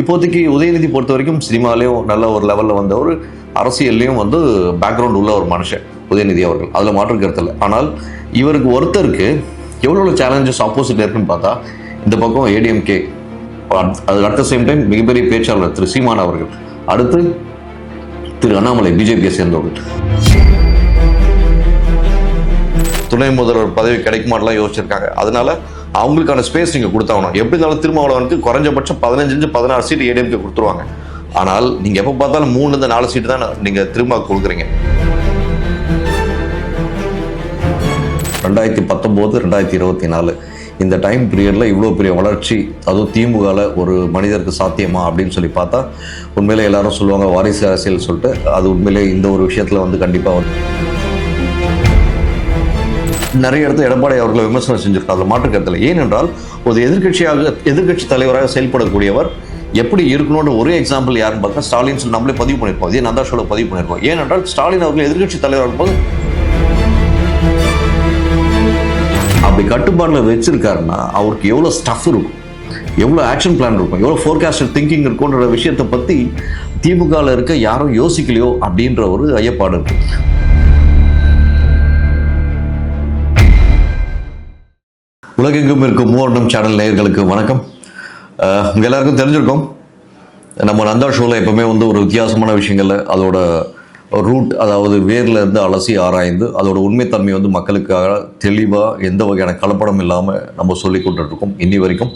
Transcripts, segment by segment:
இப்போதைக்கு உதயநிதி பொறுத்த வரைக்கும் சினிமாலேயும் நல்ல ஒரு லெவலில் வந்தவர் அரசியல்லையும் வந்து பேக்ரவுண்ட் உள்ள ஒரு மனுஷன் உதயநிதி அவர்கள். அதில் மாற்றம் கருத்து இல்லை. ஆனால் இவருக்கு ஒருத்தருக்கு எவ்வளோ சேலஞ்சஸ் ஆப்போசிட் இருக்குன்னு பார்த்தா இந்த பக்கம் ஏடிஎம்கே அது அட் த சேம் டைம் மிகப்பெரிய பேச்சாளர் திரு சீமான் அவர்கள். அடுத்து திரு அண்ணாமலை பிஜேபியை சேர்ந்தவர்கள். துணை முதல்வர் பதவி கிடைக்குமாட்டெல்லாம் யோசிச்சிருக்காங்க. அதனால அவங்களுக்கான ஸ்பேஸ் நீங்கள் கொடுத்தாகணும் எப்படி இருந்தாலும் திருமாவளவனுக்கு குறைஞ்சபட்சம் பதினஞ்சு பதினாறு சீட்டு ஏடிஎம்கே கொடுத்துருவாங்க. ஆனால் நீங்கள் எப்போ பார்த்தாலும் மூணு இந்த நாலு சீட்டு தான் நீங்கள் திரும்ப கொடுக்குறீங்க. ரெண்டாயிரத்தி பத்தொம்போது ரெண்டாயிரத்தி இருபத்தி நாலு. இந்த டைம் பீரியடில் இவ்வளோ பெரிய வளர்ச்சி அதுவும் திமுகவில் ஒரு மனிதருக்கு சாத்தியமா அப்படின்னு சொல்லி பார்த்தா உண்மையிலே எல்லாரும் சொல்லுவாங்க வாரிசு அரசியல் சொல்லிட்டு அது உண்மையிலே இந்த ஒரு விஷயத்தில் வந்து கண்டிப்பாக வந்து நிறைய இடத்துல எடப்பாடி அவர்களை விமர்சனம் செஞ்சிருக்கார். அதில் மாற்று கருத்தில். ஏனென்றால் ஒரு எதிர்க்கட்சியாக எதிர்க்கட்சி தலைவராக செயல்படக்கூடியவர் எப்படி இருக்கணும்னு ஒரே எக்ஸாம்பிள் யாருன்னு பார்த்தா ஸ்டாலின் சொல்லி நம்மளே பதிவு பண்ணியிருப்போம். இதே நந்தா ஷோவில் பதிவு பண்ணியிருப்போம். ஏனென்றால் ஸ்டாலின் அவர்கள் எதிர்க்கட்சி தலைவராக இருக்கும்போது அப்படி கட்டுப்பாட்டில் வச்சிருக்காருன்னா அவருக்கு எவ்வளோ ஸ்டஃப் இருக்கும்? எவ்வளோ ஆக்ஷன் பிளான் இருக்கும்? எவ்வளோ ஃபோர்காஸ்டட் திங்கிங் இருக்குன்ற விஷயத்தை பற்றி திமுகவில் இருக்க யாரும் யோசிக்கலையோ அப்படின்ற ஒரு ஐயப்பாடு இருக்கு. உலகெங்கும் இருக்கும் மூவர்ணம் சேனல் நேயர்களுக்கு வணக்கம். இங்கே எல்லாருக்கும் தெரிஞ்சிருக்கோம் நம்ம நந்தா ஷோவில் எப்போவுமே வந்து ஒரு வித்தியாசமான விஷயங்களில் அதோட ரூட் அதாவது வேர்ல இருந்து அலசி ஆராய்ந்து அதோட உண்மைத்தன்மை வந்து மக்களுக்காக தெளிவாக எந்த வகையான கலப்படம் இல்லாமல் நம்ம சொல்லி கொண்டுருக்கோம் இன்னி வரைக்கும்.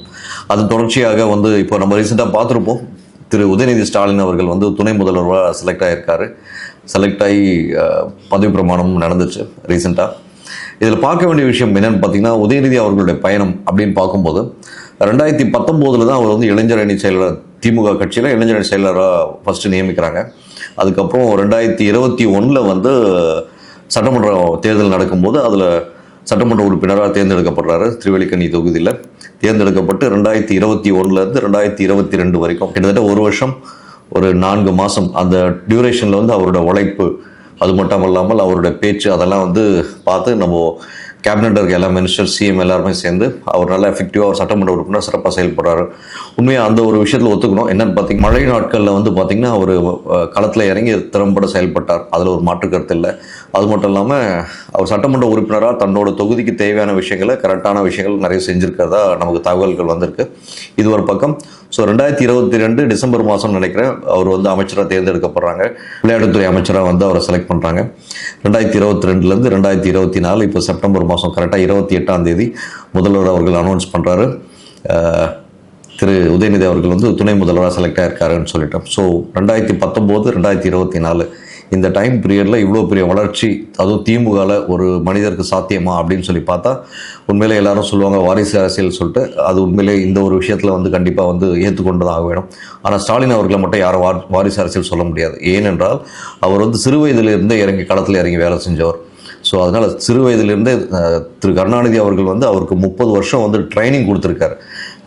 அதன் தொடர்ச்சியாக வந்து இப்போ நம்ம ரீசெண்டாக பார்த்துருப்போம். திரு உதயநிதி ஸ்டாலின் அவர்கள் வந்து துணை முதல்வராக செலக்ட் ஆகியிருக்காரு செலக்ட் ஆகி பதவி பிரமாணமும் நடந்துச்சு ரீசெண்டாக இதில் பார்க்க வேண்டிய விஷயம் என்னன்னு பார்த்தீங்கன்னா உதயநிதி அவர்களுடைய பயணம் அப்படின்னு பார்க்கும்போது ரெண்டாயிரத்தி பத்தொம்போதில் தான் அவர் வந்து இளைஞர் அணி செயலர் திமுக கட்சியில் இளைஞர் அணி செயலராக ஃபஸ்ட்டு நியமிக்கிறாங்க. அதுக்கப்புறம் ரெண்டாயிரத்தி இருபத்தி ஒன்றில் வந்து சட்டமன்ற தேர்தல் நடக்கும்போது அதில் சட்டமன்ற உறுப்பினராக தேர்ந்தெடுக்கப்படுறாரு. திருவல்லிக்கண்ணி தொகுதியில் தேர்ந்தெடுக்கப்பட்டு ரெண்டாயிரத்தி இருபத்தி ஒன்றுலேருந்து ரெண்டாயிரத்தி இருபத்தி ரெண்டு வரைக்கும். கிட்டத்தட்ட ஒரு வருஷம் ஒரு நான்கு மாதம் அந்த டியூரேஷனில் வந்து அவரோட உழைப்பு அது மட்டும் இல்லாமல் அவருடைய பேச்சு அதெல்லாம் வந்து பார்த்து நம்ம கேபினட் இருக்க எல்லா மினிஸ்டர் சிஎம் எல்லாருமே சேர்ந்து அவர் நல்லா எஃபெக்டிவாக ஒரு சட்டமன்ற உறுப்பினர் சிறப்பாக செயல்படுறாரு உண்மையாக அந்த ஒரு விஷயத்தில் ஒத்துக்கணும். என்னன்னு பார்த்தீங்கன்னா மழை நாட்களில் வந்து பார்த்தீங்கன்னா அவர் களத்தில் இறங்கி திறம்பட செயல்பட்டார். அதில் ஒரு மாற்று கருத்து இல்லை. அது மட்டும் இல்லாமல் அவர் சட்டமன்ற உறுப்பினராக தன்னோட தொகுதிக்கு தேவையான விஷயங்களை கரெக்டான விஷயங்கள் நிறைய செஞ்சுருக்கிறதா நமக்கு தகவல்கள் வந்திருக்கு. இது ஒரு பக்கம். ஸோ ரெண்டாயிரத்தி இருபத்தி ரெண்டு டிசம்பர் மாதம் நினைக்கிறேன் அவர் வந்து அமைச்சராக தேர்ந்தெடுக்கப்படுறாங்க. விளையாட்டுத்துறை அமைச்சராக வந்து அவரை செலக்ட் பண்ணுறாங்க ரெண்டாயிரத்தி இருபத்தி ரெண்டுலேருந்து ரெண்டாயிரத்தி இருபத்தி நாலு இப்போ செப்டம்பர் மாதம் கரெக்டாக இருபத்தி எட்டாம் தேதி முதல்வர் அவர்கள் அனௌன்ஸ் பண்ணுறாரு திரு உதயநிதி அவர்கள் வந்து துணை முதல்வராக செலக்ட் ஆகிருக்காருன்னு சொல்லிட்டோம். ஸோ ரெண்டாயிரத்தி பத்தொம்போது ரெண்டாயிரத்தி இருபத்தி நாலு இந்த டைம் பீரியடில் இவ்வளோ பெரிய வளர்ச்சி அதுவும் திமுகவில் ஒரு மனிதருக்கு சாத்தியமா அப்படின்னு சொல்லி பார்த்தா உண்மையிலே எல்லாரும் சொல்லுவாங்க வாரிசு அரசியல் சொல்லிட்டு அது உண்மையிலே இந்த ஒரு விஷயத்தில் வந்து கண்டிப்பாக வந்து ஏற்றுக்கொண்டு தான் ஆக வேணும் ஆனால் ஸ்டாலின் அவர்களை மட்டும் யாரும் வாரிசு அரசியல் சொல்ல முடியாது. ஏனென்றால் அவர் வந்து சிறு வயதிலிருந்தே இறங்கி களத்தில் இறங்கி வேலை செஞ்சவர். ஸோ அதனால் சிறு வயதிலிருந்தே திரு கருணாநிதி அவர்கள் வந்து அவருக்கு முப்பது வருஷம் வந்து ட்ரைனிங் கொடுத்துருக்காரு.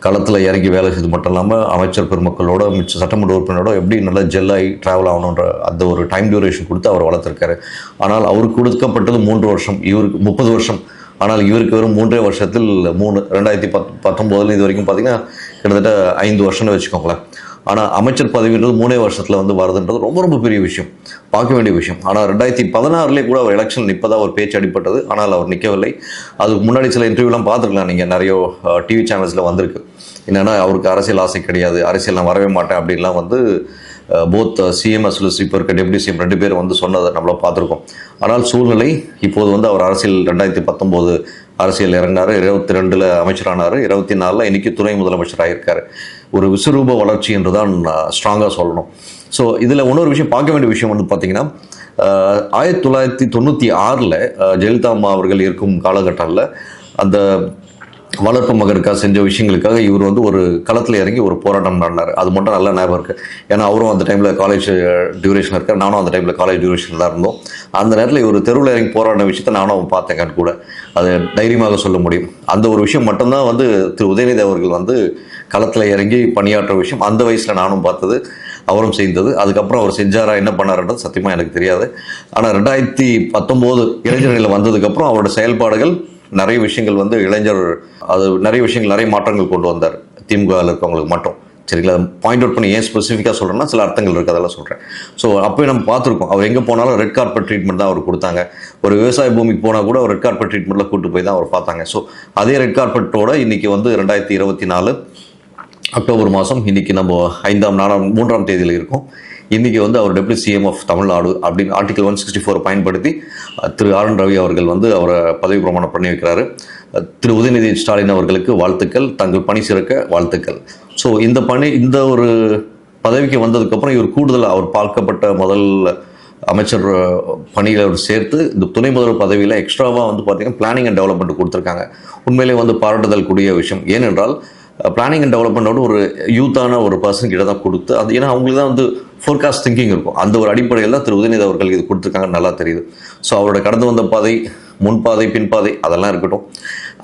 களத்தில் இறங்கி வேலை செய்து மட்டும் இல்லாமல் அமைச்சர் பெருமக்களோட மிச்ச சட்டமன்ற உறுப்பினரோட எப்படி நல்லா ஜெல்லாகி ட்ராவல் ஆகணுன்ற அந்த ஒரு டைம் டியூரேஷன் கொடுத்து அவர் வளர்த்துருக்காரு. ஆனால் அவருக்கு கொடுக்கப்பட்டது மூன்று வருஷம். இவருக்கு முப்பது வருஷம். ஆனால் இவருக்கு வெறும் மூன்றே வருஷத்தில் மூணு ரெண்டாயிரத்தி பத் பத்தொம்போதில் இது வரைக்கும் பார்த்தீங்கன்னா கிட்டத்தட்ட ஐந்து வருஷம்னு வச்சுக்கோங்களேன். ஆனால் அமைச்சர் பதவின்றது மூணே வருஷத்தில் வந்து வருதுன்றது ரொம்ப ரொம்ப பெரிய விஷயம். பார்க்க வேண்டிய விஷயம். ஆனால் ரெண்டாயிரத்தி பதினாறுலேயே கூட அவர் எலெக்ஷன் நிற்பதாக ஒரு பேச்சு அடிப்பட்டது ஆனால் அவர் நிற்கவில்லை அதுக்கு முன்னாடி சில இன்டர்வியூலாம் பார்த்துருக்கலாம் நீங்கள் நிறைய டிவி சேனல்ஸில் வந்திருக்கு. என்னென்னா அவருக்கு அரசியல் ஆசை கிடையாது. அரசியல் நான் வரவே மாட்டேன் அப்படின்லாம் வந்து போத் சிஎம்எஸ்ல இப்போ இருக்க டெப்டி சிஎம் ரெண்டு பேரும் வந்து சொன்னதை நம்மள பார்த்துருக்கோம். ஆனால் சூழ்நிலை இப்போது வந்து அவர் அரசியல் ரெண்டாயிரத்தி பத்தொம்போது அரசியல் இறங்கினார். இருபத்தி ரெண்டில் அமைச்சரானார். இருபத்தி நாலில் இன்னைக்கு துணை முதலமைச்சராக இருக்கார் ஒரு விஸ்வரூப வளர்ச்சி என்று தான் ஸ்ட்ராங்காக சொல்லணும். ஸோ இதில் இன்னொரு விஷயம் பார்க்க வேண்டிய விஷயம் வந்து பார்த்தீங்கன்னா ஆயிரத்தி தொள்ளாயிரத்தி தொண்ணூற்றி ஆறில் ஜெயலலிதா அம்மா அவர்கள் இருக்கும் காலகட்டத்தில் அந்த வளர்ப்பு மகனுக்காக செஞ்ச விஷயங்களுக்காக இவர் வந்து ஒரு களத்தில் இறங்கி ஒரு போராட்டம் நடந்தார். அது மட்டும் நல்ல ஞாபகம் இருக்குது ஏன்னா அவரும் அந்த டைமில் காலேஜ் டியூரேஷன் இருக்கார். நானும் அந்த டைமில் காலேஜ் டியூரேஷன் தான் இருந்தோம். அந்த நேரத்தில் இவர் தெருவில் இறங்கி போராடின விஷயத்த நானும் பார்த்தேன் கண் கூட. அது தைரியமாக சொல்ல முடியும். அந்த ஒரு விஷயம் மட்டும்தான் வந்து திரு உதயநிதி அவர்கள் வந்து களத்தில் இறங்கி பணியாற்ற விஷயம் அந்த வயசில் நானும் பார்த்தது அவரும் செய்தது. அதுக்கப்புறம் அவர் செஞ்சாரா என்ன பண்ணாருன்றது சத்தியமாக எனக்கு தெரியாது. ஆனால் ரெண்டாயிரத்தி பத்தொம்போது இளைஞர்களில் வந்ததுக்கப்புறம் அவரோட செயல்பாடுகள் நிறைய விஷயங்கள் வந்து இளைஞர் அது நிறைய விஷயங்கள் நிறைய மாற்றங்கள் கொண்டு வந்தார். திமுகவில் இருக்கவங்களுக்கு மட்டும். சரிங்களா? பாயிண்ட் அவுட் பண்ணி ஏன் ஸ்பெசிஃபிக்காக சொல்கிறேன்னா சில அர்த்தங்கள் இருக்குது அதெல்லாம் சொல்கிறேன் ஸோ அப்போயே நம்ம பார்த்துருக்கோம் அவர் எங்கே போனாலும் ரெட் கார்பெட் ட்ரீட்மெண்ட் தான் அவர் கொடுத்தாங்க. ஒரு விவசாய பூமிக்கு போனால் கூட ரெட் கார்பெட் ட்ரீட்மெண்ட்டில் கூட்டு போய் தான் அவர் பார்த்தாங்க. ஸோ அதே ரெட் கார்பெட்டோட இன்றைக்கி வந்து ரெண்டாயிரத்தி இருபத்தி நாலு அக்டோபர் மாதம் இன்னைக்கு நம்ம ஐந்தாம் நாலாம் மூன்றாம் தேதியில் இருக்கோம். இன்றைக்கி வந்து அவர் டெப்டி சிஎம் ஆஃப் தமிழ்நாடு அப்படின்னு ஆர்டிகல் ஒன் சிக்ஸ்டி ஃபோர் பயன்படுத்தி திரு ஆர் என் ரவி அவர்கள் வந்து அவரை பதவி பிரமாணம் பண்ணி வைக்கிறாரு திரு உதயநிதி ஸ்டாலின் அவர்களுக்கு வாழ்த்துக்கள் தங்கள் பணி சிறக்க வாழ்த்துக்கள். ஸோ இந்த பணி இந்த ஒரு பதவிக்கு வந்ததுக்கப்புறம் இவர் கூடுதல் அவர் பார்க்கப்பட்ட முதல் அமைச்சர் பணியில் அவர் சேர்த்து இந்த துணை முதல்வர் பதவியில் எக்ஸ்ட்ராவாக வந்து பார்த்தீங்கன்னா பிளானிங் அண்ட் டெவலப்மெண்ட் கொடுத்துருக்காங்க. உண்மையிலே வந்து பாராட்டுதல் கூடிய விஷயம். ஏனென்றால் பிளானிங் அண்ட் டெவலப்மெண்ட்டோட ஒரு யூத்தான ஒரு பர்சன் கிட்ட தான் கொடுத்து அது ஏன்னா அவங்களுக்கு தான் வந்து ஃபோர்காஸ்ட் திங்கிங் இருக்கும். அந்த ஒரு அடிப்படையில் தான் திரு உதயநிதி அவர்கள் இது கொடுத்துருக்காங்கன்னு நல்லா தெரியுது. ஸோ அவரோட கடந்து வந்த பாதை முன்பாதை பின்பாதை அதெல்லாம் இருக்கட்டும்.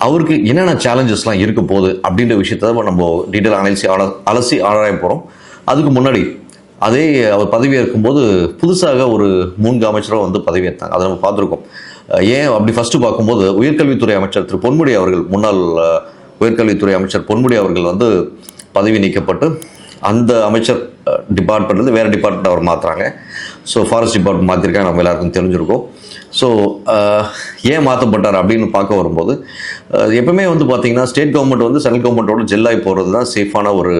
அவருக்கு என்னென்ன சேலஞ்சஸ்லாம் இருக்க போகுது அப்படின்ற விஷயத்த நம்ம டீட்டெயில் அலசி அலசி ஆராய போகிறோம் அதுக்கு முன்னாடி அதே அவர் பதவியேற்கும் போது புதுசாக ஒரு மூன்று அமைச்சரும் வந்து பதவியேற்றாங்க. அதை நம்ம பார்த்துருக்கோம். ஏன் அப்படி ஃபஸ்ட்டு பார்க்கும்போது உயர்கல்வித்துறை அமைச்சர் திரு பொன்முடி அவர்கள் முன்னாள் உயர்கல்வித்துறை அமைச்சர் பொன்முடி அவர்கள் வந்து பதவி நீக்கப்பட்டு அந்த அமைச்சர் டிபார்ட்மெண்ட்லேருந்து வேறு டிபார்ட்மெண்ட் அவர் மாற்றுறாங்க ஸோ ஃபாரஸ்ட் டிபார்ட்மெண்ட் மாற்றிருக்காங்க நம்ம எல்லாருக்கும் தெரிஞ்சிருக்கோம். ஸோ ஏன் மாற்றப்பட்டார் அப்படின்னு பார்க்க வரும்போது எப்பவுமே வந்து பார்த்தீங்கன்னா ஸ்டேட் கவர்மெண்ட் வந்து சென்ட்ரல் கவர்மெண்ட்டோட ஜெல்லாகி போகிறது தான் சேஃபான ஒரு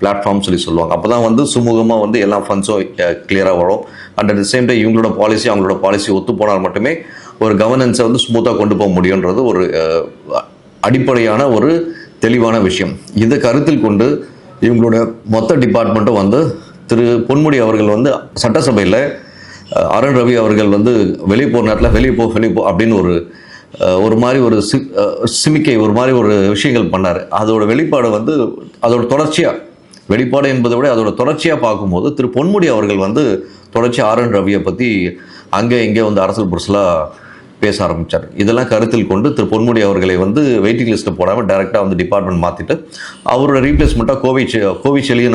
பிளாட்ஃபார்ம் சொல்லி சொல்லுவாங்க. அப்போ தான் வந்து சுமூகமாக வந்து எல்லா ஃபண்ட்ஸும் கிளியராக வரும். And at the same time இவங்களோட பாலிசி அவங்களோட பாலிசி ஒத்து போனால் மட்டுமே ஒரு கவர்னன்ஸை வந்து ஸ்மூத்தாக கொண்டு போக முடியுன்றது ஒரு அடிப்படையான ஒரு தெளிவான விஷயம். இதை கருத்தில் கொண்டு இவங்களோட மொத்த டிபார்ட்மெண்ட்டும் வந்து திரு பொன்முடி அவர்கள் வந்து சட்டசபையில் அருண் ரவி அவர்கள் வந்து வெளியே போகிற நேரத்தில் வெளியே போ வெளியே போ அப்படின்னு ஒரு ஒரு மாதிரி ஒரு சி சிமிக்கை ஒரு மாதிரி ஒரு விஷயங்கள் பண்ணார். அதோட வெளிப்பாடு வந்து அதோட தொடர்ச்சியாக வெளிப்பாடு என்பதை விட அதோட தொடர்ச்சியாக பார்க்கும்போது திரு பொன்முடி அவர்கள் வந்து தொடர்ச்சியாக ஆர் என் ரவியை பற்றி அங்கே இங்கே வந்து அரசல் புரசலாக பேச ஆரம்பித்தார் இதெல்லாம் கருத்தில் கொண்டு திரு பொன்முடி அவர்களை வந்து வெயிட்டிங் லிஸ்ட்டில் போடாமல் டைரெக்டாக வந்து டிபார்ட்மெண்ட் மாற்றிட்டு அவரோட ரீப்ளேஸ்மெண்ட்டாக கோவை செ-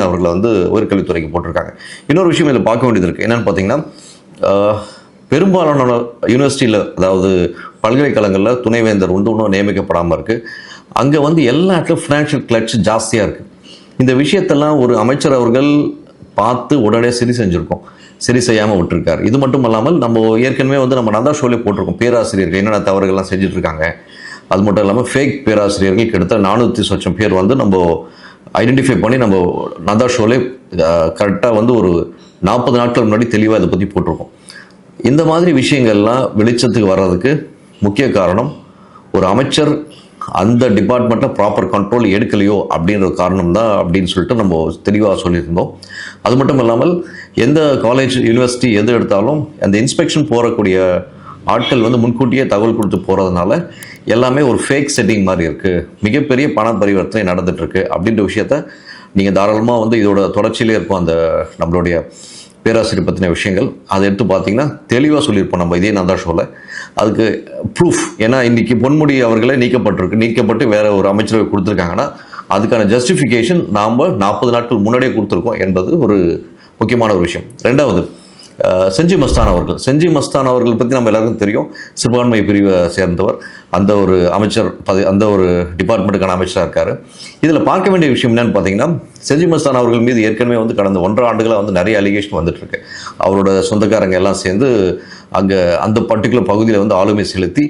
அவர்களை வந்து உயர்கல்வித்துறைக்கு போட்டிருக்காங்க. இன்னொரு விஷயம் இதில் பார்க்க வேண்டியது இருக்குது என்னென்னு பார்த்தீங்கன்னா பெரும்பாலான யூனிவர்சிட்டியில் அதாவது பல்கலைக்கழகங்களில் துணைவேந்தர் வந்து இன்னும் நியமிக்கப்படாமல் இருக்குது அங்கே வந்து எல்லா இடத்துலையும் ஃபினான்ஷியல் கிளட்ச் ஜாஸ்தியாக இருக்குது இந்த விஷயத்தெல்லாம் ஒரு அமைச்சர் அவர்கள் பார்த்து உடனே சரி செஞ்சுருக்கோம். சரி செய்யாமல் விட்டுருக்கார். இது மட்டும் இல்லாமல் நம்ம ஏற்கனவே வந்து நம்ம நந்தா ஷோலே போட்டிருக்கோம். பேராசிரியர்கள் என்னென்ன தவறுகள்லாம் செஞ்சுட்டு இருக்காங்க அது மட்டும் இல்லாமல் ஃபேக் பேராசிரியர்கள் கிட்டத்தட்ட நானூற்றி சொச்சம் பேர் வந்து நம்ம ஐடென்டிஃபை பண்ணி நம்ம நந்தா ஷோலே கரெக்டாக வந்து ஒரு நாற்பது நாட்கள் முன்னாடி தெளிவாக இதை பற்றி போட்டிருக்கோம். இந்த மாதிரி விஷயங்கள்லாம் வெளிச்சத்துக்கு வர்றதுக்கு முக்கிய காரணம் ஒரு அமைச்சர் அந்த டிபார்ட்மெண்ட்டில் ப்ராப்பர் கண்ட்ரோல் எடுக்கலையோ அப்படின்ற ஒரு காரணம் தான் அப்படின்னு சொல்லிட்டு நம்ம தெளிவாக சொல்லியிருந்தோம். அது மட்டும் இல்லாமல் எந்த காலேஜ் யூனிவர்சிட்டி எது எடுத்தாலும் அந்த இன்ஸ்பெக்ஷன் போகக்கூடிய ஆட்கள் வந்து முன்கூட்டியே தகவல் கொடுத்து போகிறதுனால எல்லாமே ஒரு ஃபேக் செட்டிங் மாதிரி இருக்குது மிகப்பெரிய பண பரிவர்த்தனை நடந்துகிட்ருக்கு அப்படின்ற விஷயத்த நீங்கள் தாராளமாக வந்து இதோட தொடர்ச்சியிலே இருக்கும் அந்த நம்மளுடைய பேராசிரியர் பற்றின விஷயங்கள். அதை எடுத்து பார்த்தீங்கன்னா தெளிவாக சொல்லியிருப்போம் நம்ம இதே நந்தா ஷோவில் அதுக்கு ப்ரூஃப் ஏன்னா இன்னைக்கு பொன்முடி அவர்களே நீக்கப்பட்டிருக்கு. நீக்கப்பட்டு வேற ஒரு அமைச்சரவை கொடுத்துருக்காங்கன்னா அதுக்கான ஜஸ்டிஃபிகேஷன் நாம் நாற்பது நாட்கள் முன்னாடியே கொடுத்துருக்கோம் என்பது ஒரு முக்கியமான ஒரு விஷயம். ரெண்டாவது செஞ்சி மஸ்தான் அவர்கள். செஞ்சி மஸ்தான் அவர்கள் பற்றி நம்ம எல்லாருக்கும் தெரியும். சிறுபான்மை பிரிவை சேர்ந்தவர். அந்த ஒரு அமைச்சர் பதவி அந்த ஒரு டிபார்ட்மெண்ட்டுக்கான அமைச்சராக இருக்கார். இதில் பார்க்க வேண்டிய விஷயம் என்னென்னு பார்த்தீங்கன்னா செஞ்சி மஸ்தான் அவர்கள் மீது ஏற்கனவே வந்து கடந்த ஒன்றரை ஆண்டுகளாக வந்து நிறைய அலிகேஷன் வந்துட்டுருக்கு. அவரோட சொந்தக்காரங்க எல்லாம் சேர்ந்து அங்கே அந்த பர்டிகுலர் பகுதியில் வந்து ஆளுமை செலுத்தி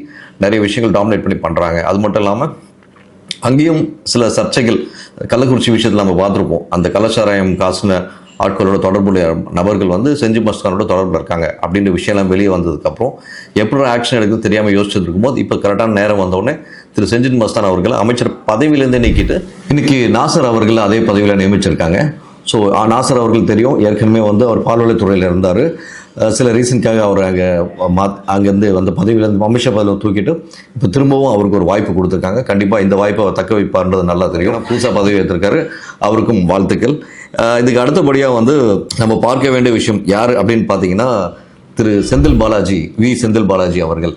நிறைய விஷயங்கள் டாமினேட் பண்ணி பண்ணுறாங்க அது மட்டும் இல்லாமல் அங்கேயும் சில சர்ச்சைகள் கள்ளக்குறிச்சி விஷயத்தில் நம்ம பார்த்துருப்போம். அந்த கலாச்சாரம் காசுன ஆட்களோட தொடர்புடைய நபர்கள் வந்து செஞ்சு மஸ்தானோட தொடர்பில் இருக்காங்க அப்படின்ற விஷயம்லாம் வெளியே வந்ததுக்கப்புறம் எப்படி ஆக்ஷன் எடுக்குது தெரியாமல் யோசிச்சுட்டு இருக்கும்போது இப்போ கரெக்டான நேரம் வந்தோடனே திரு செஞ்சின் மஸ்தான் அவர்களை அமைச்சர் பதவியிலேருந்து நீக்கிட்டு இன்னைக்கு நாசர் அவர்கள் அதே பதவியில் நியமிச்சிருக்காங்க. ஸோ நாசர் அவர்கள் தெரியும். ஏற்கனவே வந்து அவர் பால்வளைத்துறையில் இருந்தார். சில ரீசனுக்காக அவர் அங்கே மா அங்கேருந்து அந்த பதவியிலேருந்து அமித்ஷா பதவியில் தூக்கிட்டு இப்போ திரும்பவும் அவருக்கு ஒரு வாய்ப்பு கொடுத்துருக்காங்க. கண்டிப்பாக இந்த வாய்ப்பை தக்க வைப்பார்ன்றது நல்லா தெரியும். புதுசாக பதவி ஏற்றிருக்காரு அவருக்கும் வாழ்த்துக்கள். இதுக்கு அடுத்தபடியாக வந்து நம்ம பார்க்க வேண்டிய விஷயம் யார் அப்படின்னு பார்த்தீங்கன்னா திரு செந்தில் பாலாஜி வி. செந்தில் பாலாஜி அவர்கள்.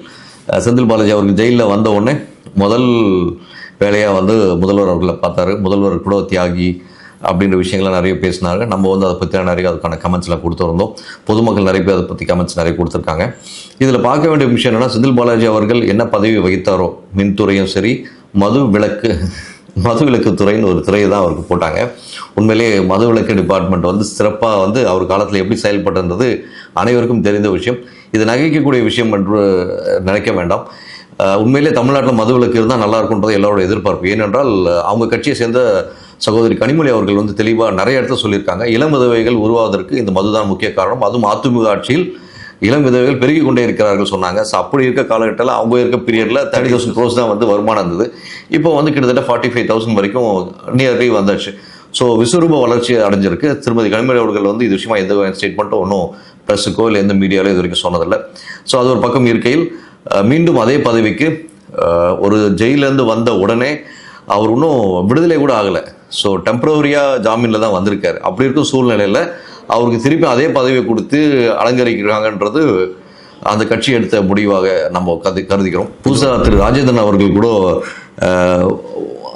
செந்தில் பாலாஜி அவர்கள் ஜெயிலில் வந்த உடனே முதல் வேலையாக வந்து முதல்வர் அவர்களை பார்த்தாரு. முதல்வர் கூட தியாகி அப்படின்ற விஷயங்களை நிறைய பேசினாங்க. நம்ம வந்து அதை பற்றி நிறைய அதுக்கான கமெண்ட்ஸ்லாம் கொடுத்துருந்தோம். பொதுமக்கள் நிறைய பேர் அதை பற்றி கமெண்ட்ஸ் நிறைய கொடுத்துருக்காங்க. இதில் பார்க்க வேண்டிய விஷயம் என்னென்னா செந்தில் பாலாஜி அவர்கள் என்ன பதவி வகித்தாரோ மின்துறையும் சரி மது விளக்கு மது விளக்கு துறைன்னு ஒரு துறையை தான் அவருக்கு போட்டாங்க. உண்மையிலேயே மதுவிலக்கு டிபார்ட்மெண்ட் வந்து சிறப்பாக வந்து அவர் காலத்தில் எப்படி செயல்பட்டிருந்தது அனைவருக்கும் தெரிந்த விஷயம். இது நகைக்கக்கூடிய விஷயம் என்று நினைக்க வேண்டாம். உண்மையிலே தமிழ்நாட்டில் மதுவிலக்கு இருந்தால் நல்லா இருக்குன்றது எல்லாரோட எதிர்பார்ப்பு. ஏனென்றால் அவங்க கட்சியை சேர்ந்த சகோதரி கனிமொழி அவர்கள் வந்து தெளிவாக நிறைய இடத்துல சொல்லியிருக்காங்க. இளம் விதவைகள் உருவாவதற்கு இந்த மதுதான் முக்கிய காரணம். அதுவும் அதிமுக ஆட்சியில் இளம் விதவைகள் பெருகி கொண்டே இருக்கிறார்கள் சொன்னாங்க. ஸோ அப்படி இருக்க காலகட்டத்தில் அவங்க இருக்க பீரியடில் தேர்ட்டி தௌசண்ட் க்ரோஸ் தான் வந்து வருமானம் இருந்தது. இப்போ வந்து கிட்டத்தட்ட ஃபார்ட்டி ஃபைவ் தௌசண்ட் வரைக்கும் நியர்லி வந்தாச்சு. ஸோ விஸ்வரூப வளர்ச்சி அடைஞ்சிருக்கு. திருமதி கனிமொழி அவர்கள் வந்து இது விஷயமா எந்த ஸ்டேட்மெண்ட்டும் ஒன்றும் ப்ரெஸ்ஸுக்கோ இல்லை எந்த மீடியாவிலோ இது வரைக்கும் சொன்னதில்லை. ஸோ அது ஒரு பக்கம் இருக்கையில் மீண்டும் அதே பதவிக்கு ஒரு ஜெயிலேருந்து வந்த உடனே அவர் இன்னும் விடுதலை கூட ஆகலை. ஸோ டெம்பரவரியாக ஜாமீனில் தான் வந்திருக்காரு. அப்படி இருக்கும் சூழ்நிலையில் அவருக்கு திருப்பி அதே பதவியை கொடுத்து அலங்கரிக்கிறாங்கன்றது அந்த கட்சி எடுத்த முடிவாக நம்ம கருதி கருதிக்கிறோம். புதுசாக திரு. ராஜேந்திரன் அவர்கள் கூட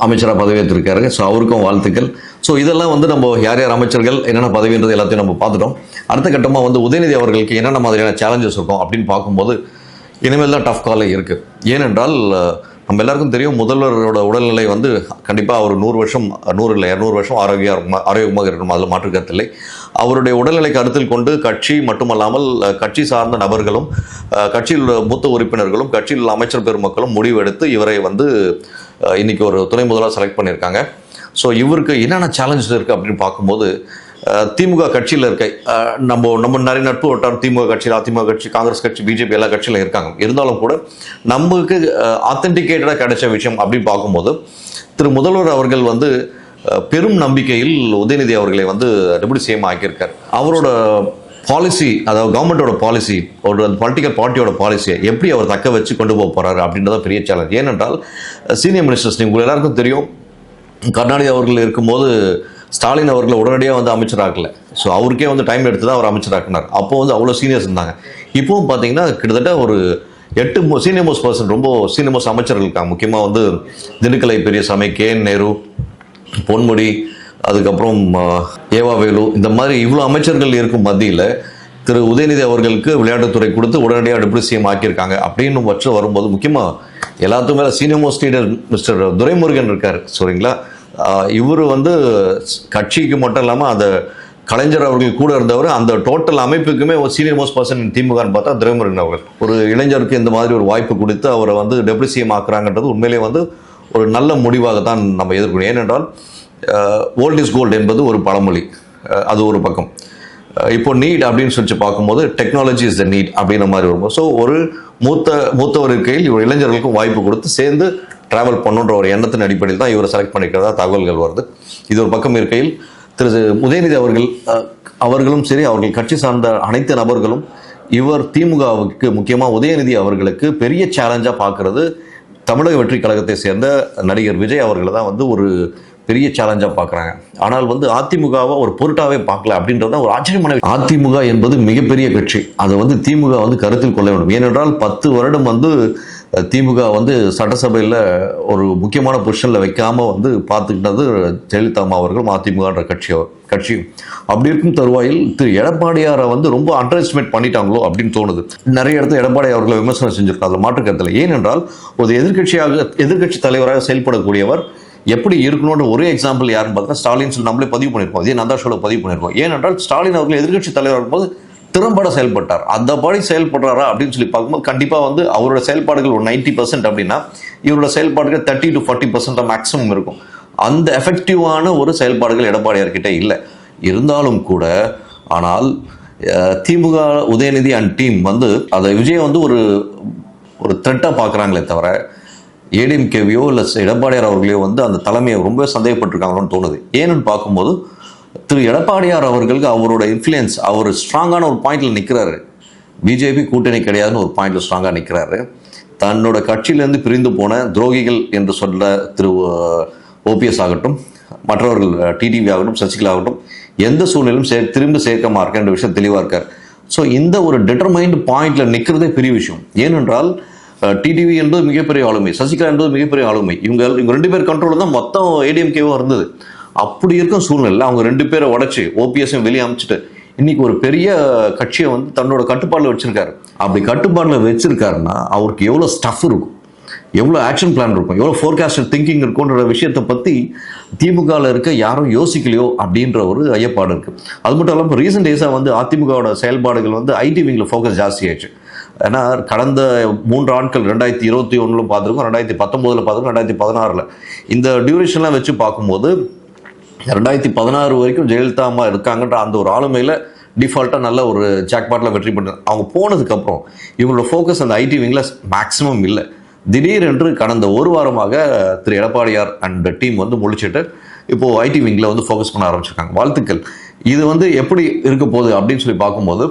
அமைச்சராக பதவியேற்றிருக்காரு. ஸோ அவருக்கும் வாழ்த்துக்கள். ஸோ இதெல்லாம் வந்து நம்ம யார் யார் அமைச்சர்கள் என்னென்ன பதவின்றது எல்லாத்தையும் நம்ம பார்த்துட்டோம். அடுத்த கட்டமாக வந்து உதயநிதி அவர்களுக்கு என்னென்ன மாதிரியான சேலஞ்சஸ் இருக்கும் அப்படின்னு பார்க்கும்போது இனிமேல் தான் டஃப் காலே இருக்குது ஏனென்றால் நம்ம எல்லாருக்கும் தெரியும் முதல்வரோட உடல்நிலை வந்து கண்டிப்பாக அவர் நூறு வருஷம் நூறு இல்லை இரநூறு வருஷம் ஆரோக்கிய ஆரோக்கியமாக இருக்கணும் அதில் மாற்றுக்கத்தில்லை அவருடைய உடல்நிலை கருத்தில் கொண்டு கட்சி மட்டுமல்லாமல் கட்சி சார்ந்த நபர்களும் கட்சியில் உள்ள மூத்த உறுப்பினர்களும் கட்சியில் உள்ள அமைச்சர் பெருமக்களும் முடிவெடுத்து இவரை வந்து இன்றைக்கி இன்னைக்கு ஒரு துணை முதலாக செலக்ட் பண்ணியிருக்காங்க. ஸோ இவருக்கு என்னென்ன சேலஞ்சஸ் இருக்குது அப்படின்னு பார்க்கும்போது திமுக கட்சியில் இருக்க நம்ம நம்ம நிறைய நட்பு வட்டாரம் திமுக கட்சியில் அதிமுக கட்சி காங்கிரஸ் கட்சி பிஜேபி எல்லா கட்சியிலும் இருக்காங்க. இருந்தாலும் கூட நமக்கு ஆத்தென்டிகேட்டடாக கிடைச்ச விஷயம் அப்படின்னு பார்க்கும்போது திரு முதல்வர் அவர்கள் வந்து பெரும் நம்பிக்கையில் உதயநிதி அவர்களை வந்து டெபுட்டி சிஎம் ஆக்கியிருக்கார். அவரோட பாலிசி அதாவது கவர்மெண்ட்டோட பாலிசி ஒரு பொலிட்டிக்கல் பார்ட்டியோட பாலிசியை எப்படி அவர் தக்க வச்சு கொண்டு போக போகிறாரு அப்படின்றத பெரிய சேலஞ்ச் ஏனென்றால் சீனியர் மினிஸ்டர்ஸ் உங்களுக்கு எல்லாருக்கும் தெரியும் கருணாநிதி அவர்கள் இருக்கும்போது ஸ்டாலின் அவர்களை உடனடியாக வந்து அமைச்சராகல ஸோ அவருக்கே வந்து டைம் எடுத்து தான் அவர் அமைச்சராக்குனார் அப்போ வந்து அவ்வளோ சீனியர்ஸ் இருந்தாங்க. இப்போவும் பார்த்தீங்கன்னா கிட்டத்தட்ட ஒரு எட்டு சீனியர் மோஸ்ட் பர்சன் ரொம்ப சீனியர் மோஸ்ட் அமைச்சர்கள் இருக்காங்க முக்கியமாக வந்து திண்டுக்கலை பெரியசாமி கே. என். நேரு பொன்முடி அதுக்கப்புறம் ஏவா வேலு இந்த மாதிரி இவ்வளோ அமைச்சர்கள் இருக்கும் மத்தியில் திரு உதயநிதி அவர்களுக்கு விளையாட்டுத்துறை கொடுத்து உடனடியாக டெபுட்டி சிஎம் ஆக்கியிருக்காங்க. அப்படின்னு பட்சம் வரும்போது முக்கியமாக எல்லாத்துக்கும் மேலே senior most leader mister Duraimurugan இருக்கார் சரிங்களா? இவர் வந்து கட்சிக்கு மட்டும் இல்லாமல் அந்த கலைஞர் அவர்கள் கூட இருந்தவர் அந்த டோட்டல் அமைப்புக்குமே ஒரு சீனியர் மோஸ்ட் பர்சன் திமுகன்னு பார்த்தா துரைமுருகன் அவர்கள். ஒரு இளைஞருக்கு இந்த மாதிரி ஒரு வாய்ப்பு கொடுத்து அவரை வந்து டெபுட்டி சிஎம் ஆக்குறாங்கன்றது உண்மையிலே வந்து ஒரு நல்ல முடிவாக தான் நம்ம எதிர்க்கணும் ஏனென்றால் ஓல்ட் இஸ் கோல்டு என்பது ஒரு பழமொழி. அது ஒரு பக்கம். இப்போ நீட் அப்படின்னு சொல்லி பார்க்கும்போது டெக்னாலஜி இஸ் த நீட் அப்படின்ற மாதிரி வரும்போது ஸோ ஒரு மூத்த மூத்தவர் இருக்கையில் இவர் இளைஞர்களுக்கும் வாய்ப்பு கொடுத்து சேர்ந்து ட்ராவல் பண்ணுன்ற ஒரு எண்ணத்தின் அடிப்படையில் தான் இவரை செலக்ட் பண்ணிக்கிறதா தகவல்கள் வருது. இது ஒரு பக்கம் இருக்கையில் திரு உதயநிதி அவர்கள் அவர்களும் சரி அவர்கள் கட்சி சார்ந்த அனைத்து நபர்களும் இவர் திமுகவுக்கு முக்கியமாக உதயநிதி அவர்களுக்கு பெரிய சேலஞ்சாக பார்க்கறது தமிழக வெற்றி கழகத்தை சேர்ந்த நடிகர் விஜய் அவர்களை தான் வந்து ஒரு பெரிய சேலஞ்சாக பார்க்குறாங்க. ஆனால் வந்து அதிமுகவை ஒரு பொருட்டாவே பார்க்கல அப்படின்றது தான் ஒரு ஆச்சரியமான அதிமுக என்பது மிகப்பெரிய கட்சி அதை வந்து திமுக வந்து கருத்தில் கொள்ள வேண்டும். ஏனென்றால் பத்து வருடம் வந்து திமுக வந்து சட்டசபையில் ஒரு முக்கியமான பொசிஷனில் வைக்காம வந்து பார்த்துக்கிட்டது ஜெயலலிதா அம்மா அவர்களும் அதிமுகன்ற கட்சி கட்சி. அப்படி இருக்கும் தருவாயில் திரு எடப்பாடியாரை வந்து ரொம்ப அண்டர் எஸ்டிமேட் பண்ணிட்டாங்களோ அப்படின்னு தோணுது. நிறைய இடத்துல எடப்பாடி அவர்களை விமர்சனம் செஞ்சுருக்காங்க அதில் மாற்றுக்கத்தில் ஏனென்றால் ஒரு எதிர்க்கட்சியாக எதிர்க்கட்சி தலைவராக செயல்படக்கூடியவர் எப்படி இருக்கணும்னு ஒரே எக்ஸாம்பிள் யாருன்னு பார்த்தா ஸ்டாலின் சொல்லி நம்மளே பதிவு பண்ணியிருப்போம். இதே நந்தா ஷோவில் பதிவு பண்ணியிருப்போம். ஏனென்றால் ஸ்டாலின் அவர்கள் எதிர்கட்சி தலைவர் இருக்கும்போது திறம்பட செயல்பட்டார். அந்த படி செயல்படுறாரா அப்படின்னு சொல்லி பார்க்கும்போது கண்டிப்பாக வந்து அவரோட செயல்பாடுகள் ஒரு நைன்டி பர்சன்ட் அப்படின்னா இவரோட செயல்பாடுகள் thirty to forty percent maximum இருக்கும். அந்த எஃபெக்டிவான ஒரு செயல்பாடுகள் எடப்பாடியார்கிட்ட இல்லை. இருந்தாலும் கூட ஆனால் திமுக உதயநிதி அண்ட் டீம் வந்து அதை விஜய் வந்து ஒரு ஒரு த்ரெட்டாக பார்க்குறாங்களே தவிர ஏடிஎம்கேவியோ இல்லை எடப்பாடியார் அவர்களையோ வந்து அந்த தலைமையை ரொம்ப சந்தேகப்பட்டிருக்காங்களோன்னு தோணுது. ஏன்னு பார்க்கும்போது திரு எடப்பாடியார் அவர்களுக்கு அவரோட இன்ஃப்ளூயன்ஸ் அவர் ஸ்ட்ராங்கான ஒரு பாயிண்டில் நிற்கிறாரு பிஜேபி கூட்டணி கிடையாதுன்னு ஒரு பாயிண்டில் ஸ்ட்ராங்காக நிற்கிறாரு தன்னோட கட்சியிலேருந்து பிரிந்து போன துரோகிகள் என்று சொல்ல திரு ஓபிஎஸ் ஆகட்டும் மற்றவர்கள் டிடிவி ஆகட்டும் சசிகலா ஆகட்டும் எந்த சூழ்நிலையும் சே திரும்ப சேர்க்க மாட்டேன்ற விஷயம் தெளிவாக இருக்கார். ஸோ இந்த ஒரு டிட்டர்மைண்ட் பாயிண்டில் நிற்கிறதே பெரிய விஷயம். ஏனென்றால் டிடிவி என்பது மிகப்பெரிய ஆளுமை சசிகலா என்பது மிகப்பெரிய ஆளுமை. இவங்க இவங்க ரெண்டு பேர் கண்ட்ரோல் தான் மொத்தம் ஏடிஎம்கேவும் இருந்தது. அப்படி இருக்கும் சூழ்நிலை அவங்க ரெண்டு பேரை உடச்சி ஓபிஎஸையும் வெளியே அமைச்சிட்டு இன்னைக்கு ஒரு பெரிய கட்சியை வந்து தன்னோட கட்டுப்பாட்டில் வச்சிருக்காரு. அப்படி கட்டுப்பாட்டில் வச்சிருக்காருன்னா அவருக்கு எவ்வளோ ஸ்டஃப் இருக்கும்? எவ்வளோ ஆக்ஷன் பிளான் இருக்கும்? எவ்வளோ ஃபோர்காஸ்ட் திங்கிங் இருக்குன்ற விஷயத்தை பற்றி திமுகவில் இருக்க யாரும் யோசிக்கலையோ அப்படின்ற ஒரு ஐயப்பாடு இருக்குது அது மட்டும் இல்லாமல் ரீசெண்ட் டேஸாக வந்து அதிமுகவோட செயல்பாடுகள் வந்து ஐடி விங்கில் ஃபோக்கஸ் ஜாஸ்தி ஆயிடுச்சு ஏன்னா கடந்த மூன்று ஆட்கள் ரெண்டாயிரத்தி இருபத்தி ஒன்றில் பார்த்துருக்கோம் ரெண்டாயிரத்தி பத்தொம்போதில் பார்த்துருக்கோம் ரெண்டாயிரத்தி பதினாறில். இந்த டியூரேஷன்லாம் வச்சு பார்க்கும்போது ரெண்டாயிரத்தி பதினாறு வரைக்கும் ஜெயலலிதா அம்மா இருக்காங்கன்ற அந்த ஒரு ஆளுமையில் டிஃபால்ட்டாக நல்ல ஒரு ஜாக்பாட்டில் வெற்றி பண்ணாங்க அவங்க போனதுக்கப்புறம் இவங்களோட ஃபோக்கஸ் அந்த ஐடி விங்கில் மேக்ஸிமம் இல்லை. திடீரென்று கடந்த ஒரு வாரமாக திரு எடப்பாடியார் அண்ட் டீம் வந்து முழிச்சிட்டு இப்போது ஐடி விங்கில் வந்து ஃபோக்கஸ் பண்ண ஆரம்பிச்சிருக்காங்க. வாழ்த்துக்கள். இது வந்து எப்படி இருக்க போகுது அப்படின்னு சொல்லி பார்க்கும்போது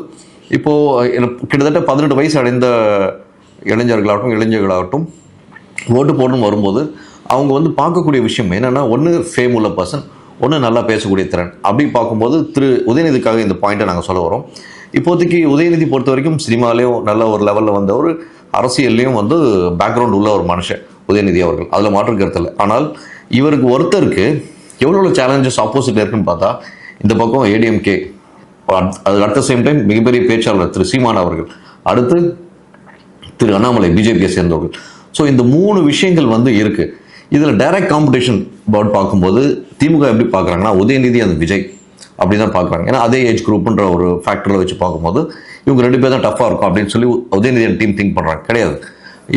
இப்போது எனக்கு கிட்டத்தட்ட பதினெட்டு வயசு அடைந்த இளைஞர்களாகட்டும் இளைஞர்களாகட்டும் ஓட்டு போடணும் வரும்போது அவங்க வந்து பார்க்கக்கூடிய விஷயம் என்னென்னா ஒன்று ஃபேம் உள்ள பர்சன் ஒன்று நல்லா பேசக்கூடிய திறன். அப்படி பார்க்கும்போது திரு உதயநிதிக்காக இந்த பாயிண்ட்டை நாங்கள் சொல்ல வரோம். இப்போதைக்கு உதயநிதி பொறுத்த வரைக்கும் சினிமாலேயும் நல்ல ஒரு லெவலில் வந்தவர் அரசியல்லையும் வந்து பேக்ரவுண்ட் உள்ள ஒரு மனுஷன் உதயநிதி அவர்கள். அதில் மாற்றம் கருத்து இல்லை. ஆனால் இவருக்கு ஒருத்தருக்கு எவ்வளோ சேலஞ்சஸ் ஆப்போசிட்ல இருக்குன்னு பார்த்தா இந்த பக்கம் ஏடிஎம்கே அது அட் த சேம் டைம் மிகப்பெரிய பேச்சாளர் திரு சீமான் அவர்கள் அடுத்து திரு அண்ணாமலை பிஜேபியை சேர்ந்தவர்கள். ஸோ இந்த மூணு விஷயங்கள் வந்து இருக்கு. இதில் டைரக்ட் காம்படிஷன் பவுட் பார்க்கும்போது திமுக எப்படி பார்க்குறாங்கன்னா உதயநிதி அந்த விஜய் அப்படி தான் பார்க்குறாங்க. ஏன்னா அதே ஏஜ் குரூப்ன்ற ஒரு ஃபேக்டரில் வச்சு பார்க்கும்போது இவங்க ரெண்டு பேர் தான் டஃப்பாக இருக்கும் அப்படின்னு சொல்லி உதயநிதி டீம் திங்க் பண்ணுறாங்க கிடையாது.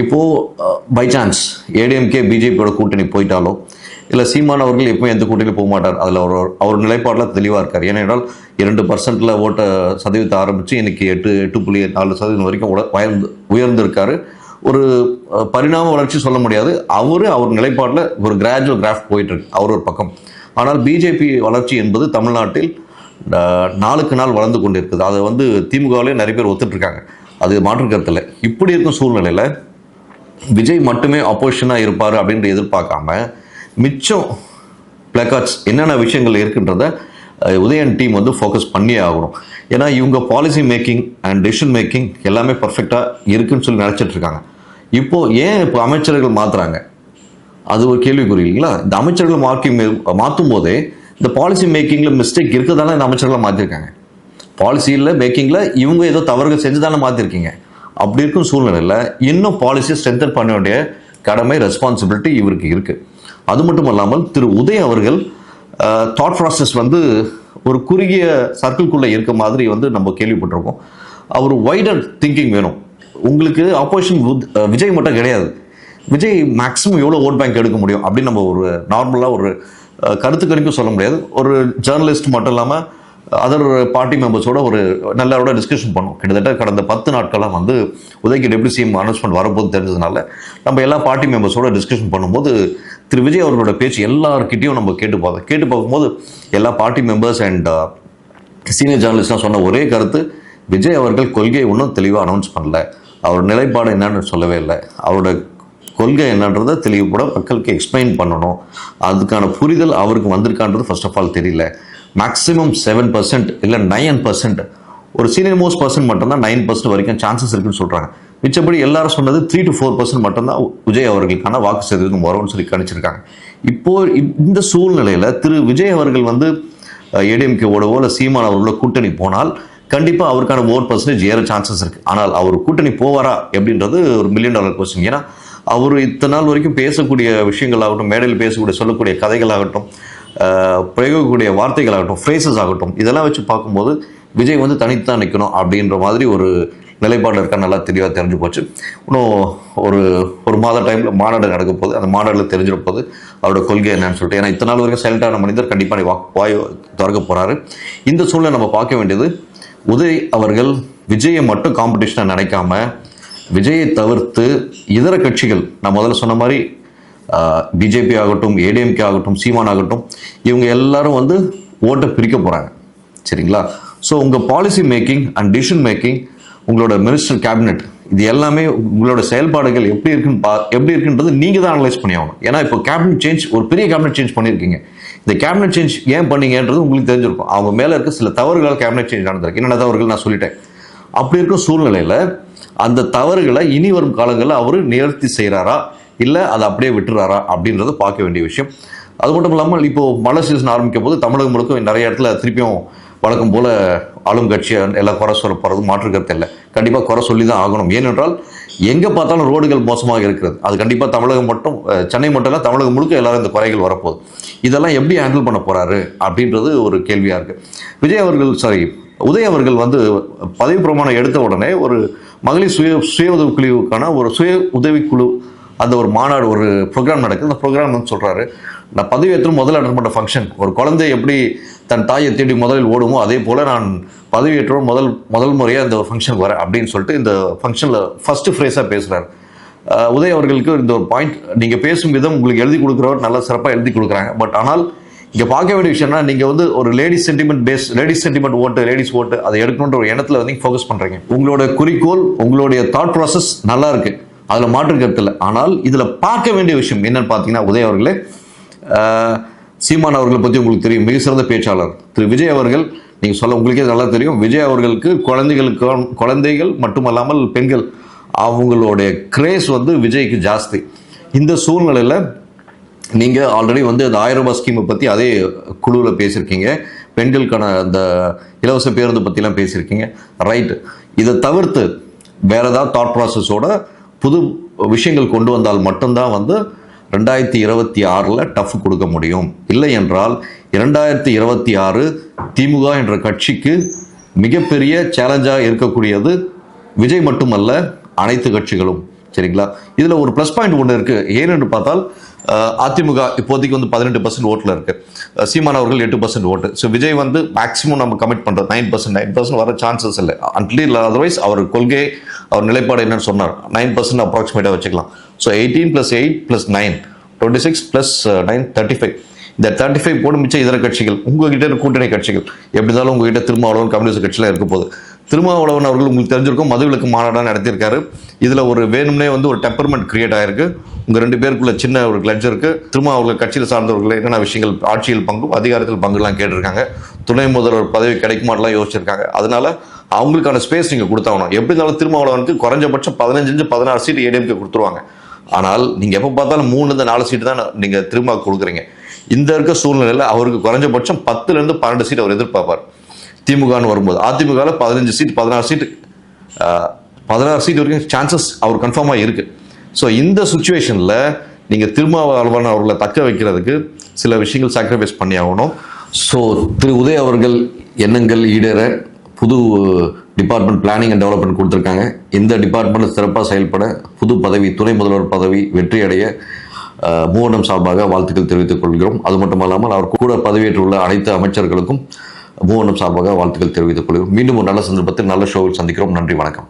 இப்போது பை சான்ஸ் ஏடிஎம்கே பிஜேபியோட கூட்டணி போயிட்டாலோ இல்லை சீமான் அவர்கள் எப்பவும் எந்த கூட்டணியும் போக மாட்டார் அதில் அவர் அவர் நிலைப்பாடில் தெளிவாக இருக்கார். ஏனென்றால் இரண்டு பர்சன்ட்டில் ஓட்ட சதவீதத்தை ஆரம்பித்து இன்னைக்கு எட்டு எட்டு புள்ளி நாலு சதவீதம் வரைக்கும் உட- உயர்ந்து உயர்ந்திருக்காரு. ஒரு பரிணாம வளர்ச்சி சொல்ல முடியாது. அவர் அவர் நிலைப்பாட்டில் ஒரு கிராஜுவல் கிராஃப்ட் போயிட்டு இருக்கு அவர் ஒரு பக்கம். ஆனால் பிஜேபி வளர்ச்சி என்பது தமிழ்நாட்டில் நாளுக்கு நாள் வளர்ந்து கொண்டு இருக்குது அதை வந்து திமுகவிலே நிறைய பேர் ஒத்துட்ருக்காங்க அது மாற்றுக்கருத்தில் இப்படி இருக்கும் சூழ்நிலையில் விஜய் மட்டுமே அப்போசிஷனாக இருப்பார் அப்படின்ற எதிர்பார்க்காம மிச்சம் பிளக்கார்ட்ஸ் என்னென்ன விஷயங்கள் இருக்கின்றத உதயன் டீம் வந்து ஃபோக்கஸ் பண்ணியே ஆகணும். ஏன்னா இவங்க policy making and decision making எல்லாமே பர்ஃபெக்டாக இருக்குன்னு சொல்லி நினச்சிட்டு இருக்காங்க. இப்போது ஏன் இப்போ அமைச்சர்கள் மாற்றுறாங்க அது ஒரு கேள்விக்குறி இல்லைங்களா? இந்த அமைச்சர்கள் மாற்றி மாற்றும் போதே இந்த பாலிசி மேக்கிங்கில் மிஸ்டேக் இருக்கிறதால இந்த அமைச்சர்களை மாற்றிருக்காங்க பாலிசியில் மேக்கிங்கில் இவங்க ஏதோ தவறுகள் செஞ்சு தானே மாற்றிருக்கீங்க அப்படி இருக்கும் சூழ்நிலையில் இன்னும் பாலிசியை ஸ்ட்ரென்தன் பண்ண வேண்டிய கடமை ரெஸ்பான்சிபிலிட்டி இவருக்கு இருக்குது அது மட்டும் இல்லாமல் திரு உதய் அவர்கள் தாட் ப்ராசஸ் வந்து ஒரு குறுகிய சர்க்கிள்குள்ளே இருக்க மாதிரி வந்து நம்ம கேள்விப்பட்டிருக்கோம். அவர் ஒய்டர் திங்கிங் வேணும். உங்களுக்கு ஆப்போசிஷன் விஜய் மட்டும் கிடையாது. விஜய் மேக்ஸிமம் எவ்வளோ ஓட் பேங்க் எடுக்க முடியும் அப்படின்னு நம்ம ஒரு நார்மலாக ஒரு கருத்து கணிப்பு சொல்ல முடியாது. ஒரு ஜேர்னலிஸ்ட் மட்டும் இல்லாமல் அதர் பார்ட்டி மெம்பர்ஸோட ஒரு நல்லரோட டிஸ்கஷன் பண்ணோம். கிட்டத்தட்ட கடந்த பத்து நாட்களாக வந்து உதய்க்கு டெப்டி சிஎம் அனௌன்ஸ்மெண்ட் வரப்போது தெரிஞ்சதுனால நம்ம எல்லா பார்ட்டி மெம்பர்ஸோட டிஸ்கஷன் பண்ணும்போது திரு விஜய் அவர்களோட பேச்சு எல்லார்கிட்டையும் நம்ம கேட்டு பார்த்தோம் கேட்டு பார்க்கும்போது எல்லா பார்ட்டி மெம்பர்ஸ் அண்ட் சீனியர் ஜேர்னலிஸ்ட்லாம் சொன்ன ஒரே கருத்து விஜய் அவர்கள் கொள்கையை இன்னும் தெளிவாக அனௌன்ஸ் பண்ணல. அவர் நிலைப்பாடு என்னன்னு சொல்லவே இல்லை. அவரோட கொள்கை என்னன்றதை தெளிவுபட மக்களுக்கு எக்ஸ்பிளைன் பண்ணணும். அதுக்கான புரிதல் அவருக்கு வந்திருக்கான்றது ஃபர்ஸ்ட் ஆஃப் ஆல் தெரியல. மேக்ஸிமம் செவன் பர்சன்ட் இல்லை நைன் பர்சன்ட் ஒரு சீனியர் மோஸ்ட் பர்சன்ட் மட்டும்தான் நைன் பர்சன்ட் வரைக்கும் சான்சஸ் இருக்குன்னு சொல்கிறாங்க மிச்சப்படி எல்லாரும் சொன்னது த்ரீ டு ஃபோர் பர்சன்ட் மட்டும்தான் விஜய் அவர்களுக்கான வாக்கு சதவீதம் வரும்னு சொல்லி கணிச்சிருக்காங்க. இப்போ இந்த சூழ்நிலையில் திரு விஜய் அவர்கள் வந்து ஏடிஎம்கேவோடவோ இல்லை சீமான் அவர்களோட கூட்டணி போனால் கண்டிப்பாக அவருக்கான ஓட் பர்சன்டேஜ் ஏற சான்சஸ் இருக்குது ஆனால் அவர் கூட்டணி போவாரா எப்படின்றது ஒரு மில்லியன் டாலர் கொஸ்டின் ஏன்னா அவர் இத்தனை நாள் வரைக்கும் பேசக்கூடிய விஷயங்களாகட்டும் மேடையில் பேசக்கூடிய சொல்லக்கூடிய கதைகளாகட்டும் பிரயோகக்கூடிய வார்த்தைகளாகட்டும் ஃப்ரேசஸ் ஆகட்டும் இதெல்லாம் வச்சு பார்க்கும்போது விஜய் வந்து தனித்தான் நிற்கணும் அப்படின்ற மாதிரி ஒரு நிலைப்பாடு இருக்கா நல்லா தெளிவாக தெரிஞ்சு போச்சு. இன்னும் ஒரு ஒரு மாத டைமில் மாநாடு நடக்க போகுது. அந்த மாநாட்டில் தெரிஞ்சிட போகுது. அவரோட கொள்கை என்னன்னு சொல்லிட்டு. ஏன்னா இத்தனை நாள் வரைக்கும் சைலண்டான மனிதர் கண்டிப்பாக வா வாய் திறக்க போகிறாரு இந்த சூழ்நிலை நம்ம பார்க்க வேண்டியது உதய் அவர்கள் விஜயை மட்டும் காம்படிஷனை நினைக்காம விஜயை தவிர்த்து இதர கட்சிகள் நான் முதல்ல சொன்ன மாதிரி பிஜேபி ஆகட்டும் ஏடிஎம்கே ஆகட்டும் சீமான் ஆகட்டும் இவங்க எல்லாரும் வந்து ஓட்டை பிரிக்க போகிறாங்க சரிங்களா? ஸோ உங்கள் policy making and decision making உங்களோட மினிஸ்டர் கேபினெட் இது எல்லாமே உங்களோட செயல்பாடுகள் எப்படி இருக்குன்னு பா எப்படி இருக்குன்றது நீங்கள் தான் அனலைஸ் பண்ணி ஆகணும். ஏன்னா இப்போ கேபினெட் சேஞ்ச் ஒரு பெரிய கேபினெட் சேஞ்ச் பண்ணியிருக்கீங்க. இந்த கேபினெட் சேஞ்ச் ஏன் பண்ணீங்கன்றது உங்களுக்கு தெரிஞ்சிருக்கும். அவங்க மேலே இருக்க சில தவறுகளால் கேபினெட் சேஞ்ச் நடந்திருக்கு. என்னென்ன தவறுகள் நான் சொல்லிட்டேன்? அப்படி இருக்கும் சூழ்நிலையில் அந்த தவறுகளை இனி வரும் காலங்களில் அவர் நிவர்த்தி செய்கிறாரா இல்லை அதை அப்படியே விட்டுறாரா? அப்படின்றத பார்க்க வேண்டிய விஷயம். அது மட்டும் இல்லாமல் இப்போது மழை சீசன் ஆரம்பிக்கும் போது தமிழகம் முழுக்க நிறைய இடத்துல திருப்பியும் வழக்கம் போல் ஆளும் கட்சியை எல்லாம் குறை சொல்ல போகிறது மாற்றுக்கிறது இல்லை. கண்டிப்பாக குறை சொல்லி தான் ஆகணும். ஏனென்றால் எங்கே பார்த்தாலும் ரோடுகள் மோசமாக இருக்கிறது. அது கண்டிப்பாக தமிழகம் மட்டும் சென்னை மட்டும் இல்லை தமிழகம் முழுக்க எல்லாரும் இந்த குறைகள் வரப்போகுது. இதெல்லாம் எப்படி ஹேண்டில் பண்ண போகிறாரு அப்படின்றது ஒரு கேள்வியாக இருக்குது விஜய் அவர்கள் சாரி உதய் அவர்கள் வந்து பதவி பிரமாணம் எடுத்த உடனே ஒரு மகளிர் சுய சுய உதவிக்குழுவுக்கான ஒரு சுய உதவிக்குழு அந்த ஒரு மாநாடு ஒரு ப்ரோக்ராம் நடக்குது. அந்த ப்ரோக்ராம் வந்து சொல்கிறாரு நான் பதவி ஏற்றும் முதல் அட்டன் பண்ண ஃபங்க்ஷன் ஒரு குழந்தை எப்படி தன் தாயை தேடி முதலில் ஓடுமோ அதே போல் நான் பதவியேற்றோம் முதல் முதல் முறையாக இந்த ஃபங்க்ஷனுக்கு வரேன் அப்படின்னு சொல்லிட்டு இந்த ஃபங்க்ஷனில் ஃபஸ்ட்டு ஃப்ரேஸாக பேசுகிறார் உதய் அவர்களுக்கு இந்த ஒரு பாயிண்ட் நீங்கள் பேசும் விதம் உங்களுக்கு எழுதி கொடுக்குறவர் நல்லா சிறப்பாக எழுதி கொடுக்குறாங்க. பட் ஆனால் இங்கே பார்க்க வேண்டிய விஷயம்னா நீங்கள் வந்து ஒரு ladies sentiment base ladies sentiment vote ladies vote அதை எடுக்கணுன்ற ஒரு எண்ணத்தில் வந்து ஃபோக்கஸ் பண்ணுறீங்க உங்களோட குறிக்கோள் உங்களுடைய தாட் ப்ராசஸ் நல்லா இருக்கு. அதில் மாற்று கருத்தில் ஆனால் இதில் பார்க்க வேண்டிய விஷயம் என்னன்னு பார்த்தீங்கன்னா உதய் அவர்களே சீமான் அவர்களை பற்றி உங்களுக்கு தெரியும். மிக சிறந்த பேச்சாளர். திரு விஜய் அவர்கள் நீங்கள் சொல்ல உங்களுக்கே நல்லா தெரியும். விஜய் அவர்களுக்கு குழந்தைகளுக்கு குழந்தைகள் மட்டுமல்லாமல் பெண்கள் அவங்களுடைய கிரேஸ் வந்து விஜய்க்கு ஜாஸ்தி. இந்த சூழ்நிலையில் நீங்கள் ஆல்ரெடி வந்து அந்த ஆயிரம் ரூபாய் ஸ்கீமை பற்றி அதே குழுவில் பேசியிருக்கீங்க. பெண்களுக்கான அந்த இலவச பேருந்து பற்றிலாம் பேசியிருக்கீங்க. ரைட்டு இதை தவிர்த்து வேறு ஏதாவது தாட் ப்ராசஸோட புது விஷயங்கள் கொண்டு வந்தால் மட்டும்தான் வந்து ரெண்டாயிரத்தி இருபத்தி ஆறில் டஃப் கொடுக்க முடியும். இல்லை என்றால் இரண்டாயிரத்தி இருபத்தி ஆறு திமுக என்ற கட்சிக்கு மிகப்பெரிய சேலஞ்சாக இருக்கக்கூடியது விஜய் மட்டுமல்ல அனைத்து கட்சிகளும். சரிங்களா? இதில் ஒரு ப்ளஸ் பாயிண்ட் ஒன்று இருக்குது ஏன்னு பார்த்தால் அதிமுக இப்போதைக்கு வந்து பதினெட்டு பர்சன்ட் ஓட்டில் இருக்குது சீமான் அவர்கள் எட்டு பர்சன்ட் ஓட்டு. ஸோ விஜய் வந்து மேக்ஸிமம் நம்ம கமிட் பண்றோம் நைன் பர்சன்ட் நைன் பர்சன்ட் வர சான்சஸ் இல்லை. அட்லீஸ்ட் அதர்வைஸ் அவர் கொள்கை அவர் நிலைப்பாடு என்னன்னு சொன்னார். நைன் பர்சன்ட் அப்ராக்சிமேட்டாக வச்சுக்கலாம். So eighteen plus eight plus nine twenty six plus nine thirty five இந்த தேர்ட்டி ஃபைவ் போட மிச்சம் இதர கட்சிகள் உங்ககிட்ட இருக்க கூட்டணி கட்சிகள் எப்படி இருந்தாலும் உங்ககிட்ட திருமாவளவன் கம்யூனிஸ்ட் கட்சிலாம் இருக்க போகுது. திருமாவளவன் அவர்கள் உங்களுக்கு தெரிஞ்சிருக்கும் மதுவிலக்கு மாநாடாக நடத்தியிருக்காரு. இதில் ஒரு வேணும்னே வந்து ஒரு டெம்பர்மெண்ட் கிரியேட் ஆயிருக்கு. உங்கள் ரெண்டு பேருக்குள்ள சின்ன ஒரு கிளட்ஜ் இருக்கு. திருமாவளவன் கட்சியில் சார்ந்தவர்கள் என்னென்ன விஷயங்கள் ஆட்சியில் பங்கும் அதிகாரத்தில் பங்குலாம் கேட்டிருக்காங்க. துணை முதல்வர் பதவி கிடைக்குமாட்டெல்லாம் யோசிச்சிருக்காங்க. அதனால அவங்களுக்கான ஸ்பேஸ் நீங்கள் கொடுத்தாகணும். எப்படி இருந்தாலும் திருமாவளவனுக்கு குறைஞ்சபட்சம் பதினஞ்சு பதினாறு சீட்டு ஏடிஎம்கே கொடுத்துருவாங்க. ஆனால் நீங்கள் எப்போ பார்த்தாலும் மூணுலேருந்து நாலு சீட்டு தான் நீங்கள் திரும்ப கொடுக்குறீங்க. இந்த இருக்க சூழ்நிலையில் அவருக்கு குறைஞ்சபட்சம் பத்துலேருந்து பன்னெண்டு சீட் அவர் எதிர்பார்ப்பார். திமுகன்னு வரும்போது. அதிமுகவில் பதினஞ்சு சீட் பதினாறு சீட் பதினாறு சீட் வரைக்கும் சான்சஸ் அவர் கன்ஃபார்மாக இருக்குது ஸோ இந்த சுச்சுவேஷனில் நீங்கள் திருமாவளவன் அவர்களை தக்க வைக்கிறதுக்கு சில விஷயங்கள் சாக்ரிஃபைஸ் பண்ணி ஆகணும் ஸோ திரு உதய் அவர்கள் எண்ணங்கள் ஈடேற புது டிபார்ட்மெண்ட் பிளானிங் அண்ட் டெவலப்மெண்ட் கொடுத்துருக்காங்க. இந்த டிபார்ட்மெண்ட்டில் சிறப்பாக செயல்பட புது பதவி துணை முதல்வர் பதவி வெற்றியடைய மூவனம் சார்பாக வாழ்த்துக்கள் தெரிவித்துக் கொள்கிறோம். அது மட்டுமல்லாமல் அவர் கூட பதவியேற்றுள்ள அனைத்து அமைச்சர்களுக்கும் மூவனம் சார்பாக வாழ்த்துக்கள் தெரிவித்துக் கொள்கிறோம். மீண்டும் ஒரு நல்ல சந்தர்ப்பத்தில் நல்ல ஷோவில் சந்திக்கிறோம். நன்றி வணக்கம்.